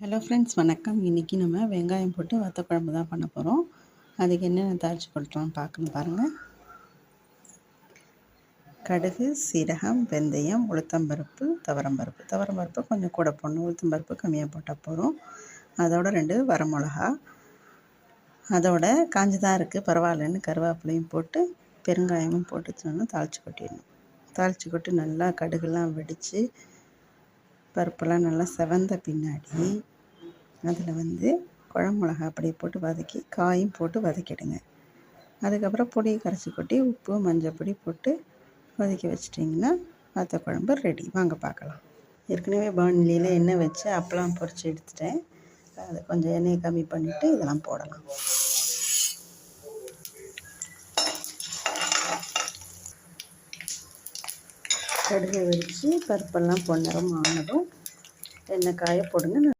Hello friends வணக்கம். இன்றைக்கி நம்ம வெங்காயம் போட்டு வத்த குழம்பு தான் பண்ண போகிறோம் அதுக்கு என்னென்ன தாளித்து கொட்டுறோம் பார்க்கணும் பாருங்கள் கடுகு சீரகம் வெந்தயம் உளுத்தம்பருப்பு துவரம்பருப்பு. துவரம்பருப்பு கொஞ்சம் கூட போடணும். உளுத்தம்பருப்பு கம்மியாக போட்டால் போகிறோம் அதோட ரெண்டு வரமிளகா. அதோட காஞ்சிதான் இருக்குது பரவாயில்லன்னு கருவேப்பிலையும் போட்டு பெருங்காயமும் போட்டு தாளித்து கொட்டிடணும். தாளித்து கொட்டி நல்லா கடுகுலாம் வெடித்து பருப்பெல்லாம் நல்லா செவந்த பின்னாடி அதில் வந்து குழம்புலகா மிளகா அப்படியே போட்டு வதக்கி காயும் போட்டு வதக்கிடுங்க. அதுக்கப்புறம் பொடியை கரைச்சி கொட்டி உப்பு மஞ்சள் பொடி போட்டு வதக்கி வச்சிட்டிங்கன்னா வத்த குழம்பு ரெடி வாங்க பார்க்கலாம். ஏற்கனவே பாண்டிலியில் எண்ணெய் வச்சு அப்பளம் பொரித்து எடுத்துட்டேன். அதை கொஞ்சம் எண்ணெயை கம்மி பண்ணிவிட்டு இதெல்லாம் போடலாம். கடுகு வெடித்து பருப்பெல்லாம் பொன்னிறம் ஆனதும் எண்ணெய் காய போடுங்க.